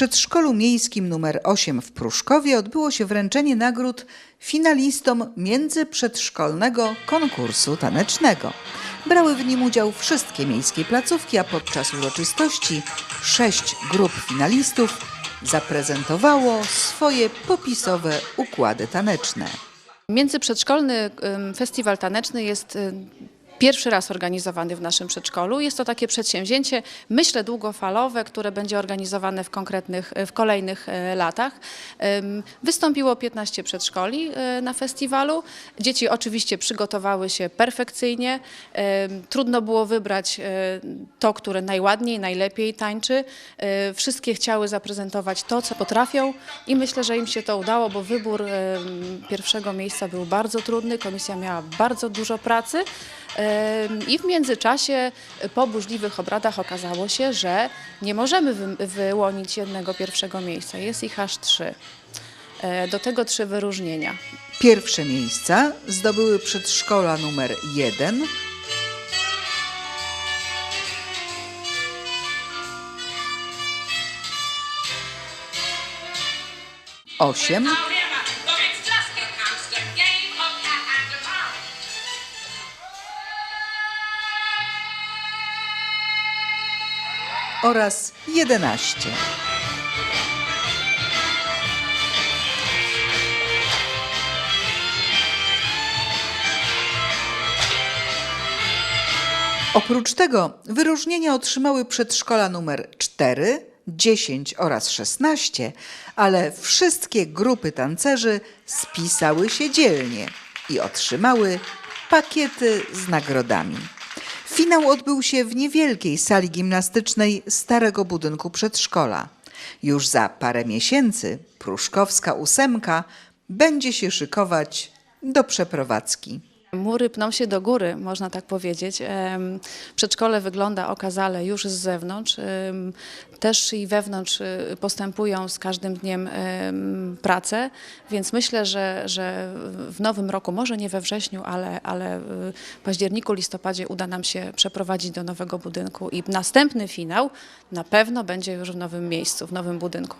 przedszkolu miejskim nr 8 w Pruszkowie odbyło się wręczenie nagród finalistom międzyprzedszkolnego konkursu tanecznego. Brały w nim udział wszystkie miejskie placówki, a podczas uroczystości sześć grup finalistów zaprezentowało swoje popisowe układy taneczne. Międzyprzedszkolny festiwal taneczny jest pierwszy raz organizowany w naszym przedszkolu. Jest to takie przedsięwzięcie, myślę, długofalowe, które będzie organizowane w konkretnych, w kolejnych e, latach. Wystąpiło 15 przedszkoli e, na festiwalu. Dzieci oczywiście przygotowały się perfekcyjnie. Trudno było wybrać e, to, które najładniej, najlepiej tańczy. E, Wszystkie chciały zaprezentować to, co potrafią i myślę, że im się to udało, bo wybór pierwszego miejsca był bardzo trudny. Komisja miała bardzo dużo pracy. I w międzyczasie e, po burzliwych obradach okazało się, że nie możemy wy- wyłonić jednego pierwszego miejsca. Jest ich aż trzy. E, Do tego trzy wyróżnienia. Pierwsze miejsca zdobyły przedszkola numer 1, osiem, oraz 11. Oprócz tego wyróżnienia otrzymały przedszkola numer 4, 10 oraz 16, ale wszystkie grupy tancerzy spisały się dzielnie i otrzymały pakiety z nagrodami. Finał odbył się w niewielkiej sali gimnastycznej starego budynku przedszkola. Już za parę miesięcy pruszkowska ósemka będzie się szykować do przeprowadzki. Mury pną się do góry, można tak powiedzieć. Przedszkole wygląda okazale już z zewnątrz. Też i wewnątrz y, postępują z każdym dniem em, prace, więc myślę, że, że w nowym roku, może nie we wrześniu, ale, ale w październiku, listopadzie uda nam się przeprowadzić do nowego budynku i następny finał na pewno będzie już w nowym miejscu, w nowym budynku.